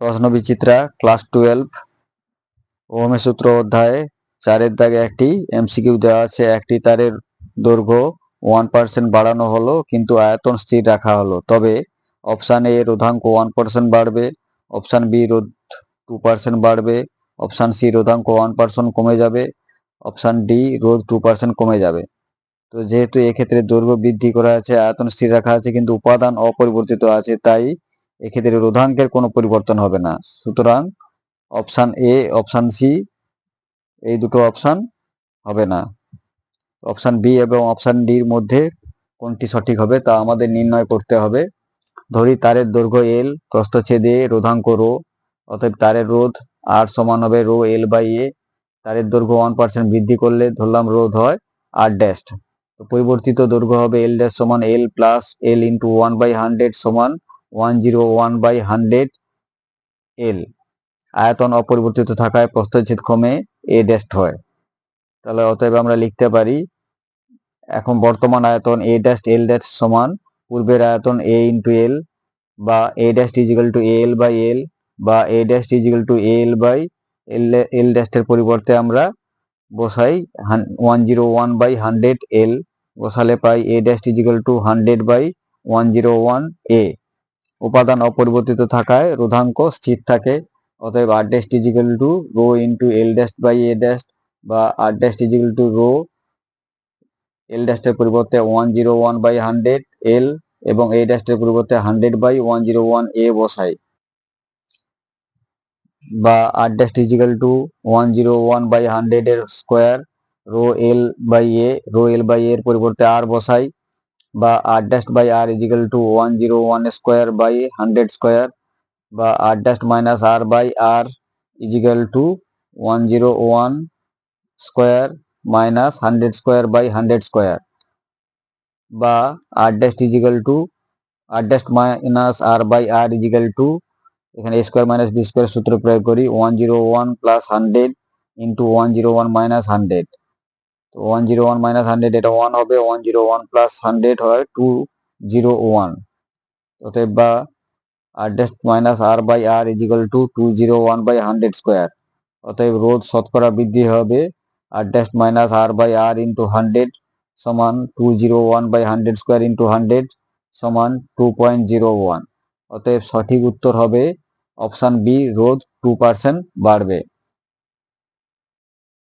প্রশ্ন বিচিত্রা class twelve ওহমের সূত্র অধ্যায়ে চারের দাগে একটি এমসিকিউ দেওয়া আছে একটি, তারের দৈর্ঘ্য ওয়ান পার্সেন্ট বাড়ানো হলো, কিন্তু আয়তন স্থির রাখা হলো। তবে অপশান এ রোধাঙ্ক ওয়ান পার্সেন্ট বাড়বে অপশান বি রোধ টু পার্সেন্ট বাড়বে অপশান সি রোধাঙ্ক ওয়ান পার্সেন্ট কমে যাবে অপশান ডি রোধ টু পার্সেন্ট কমে যাবে। তো যেহেতু এক্ষেত্রে দৈর্ঘ্য বৃদ্ধি করা আছে, আয়তন স্থির রাখা আছে, কিন্তু উপাদান অপরিবর্তিত আছে, তাই এক্ষেত্রে রোধাঙ্কের কোনো পরিবর্তন হবে না। সুতরাং অপশান এ অপশান সি এই দুটো অপশান হবে না। অপশান বি এবং অপশান ডির মধ্যে কোনটি সঠিক হবে তা আমাদের নির্ণয় করতে হবে। ধরি তারের দৈর্ঘ্য এল প্রস্থচ্ছেদে রোধাঙ্ক রো, অতএব তারের রোধ আর সমান হবে রো এল বাই এ তারের দৈর্ঘ্য ওয়ান পার্সেন্ট বৃদ্ধি করলে ধরলাম রোধ হয় আর ড্যাস্ট তো পরিবর্তিত দৈর্ঘ্য হবে এল ড্যাশ সমান L plus L into one by hundred সমান one zero one by hundred L আয়তন অপরিবর্তিত থাকায় প্রস্থচ্ছেদ কমে এ ড্যাস্ট হয়। তাহলে অতএব আমরা লিখতে পারি, এখন বর্তমান আয়তন এ ড্যাস্ট এল ড্যাস্ট সমান, পূর্বের আয়তন এ ইন্টু এল বা A dash is equal to L by L বা A dash is equal to L by L L ড্যাস্টের পরিবর্তে আমরা বসাই one zero one by hundred L বসালে পাই A dash is equal to hundred by one zero one A উপাদান অপরিবর্তিত থাকায় রোধাঙ্ক স্থির থাকে। অতএব R dash is equal to rho into L dash by A dash বা R dash is equal to rho L ড্যাস্টের পরিবর্তে one zero one by hundred L এবং এ ড্যাস্টের পরিবর্তে hundred by one zero one A বসাই। বা R dash is equal to one zero one by hundred এর square rho L by A rho L by এর পরিবর্তে R বসাই। বা R dash by R is equal to one zero one square by hundred square বা R dash minus R by R is equal to one zero one square minus hundred square by hundred square বা R dash is equal to R dash minus R by R is equal to এখানে square minus B square সূত্র প্রয়োগ করি one zero one plus hundred into one zero one minus hundred one zero one minus hundred এটা one হবে one zero one plus hundred হয় two zero one অতএব বা R dash minus R by R is equal to two zero one by hundred square অতএব রোধ শতকরা বৃদ্ধি হবে R dash minus R by R into hundred সমান two zero one by hundred square into hundred সমান two point zero one অতএব সঠিক উত্তর হবে অপশান বি রোধ টু পার্সেন্ট বাড়বে।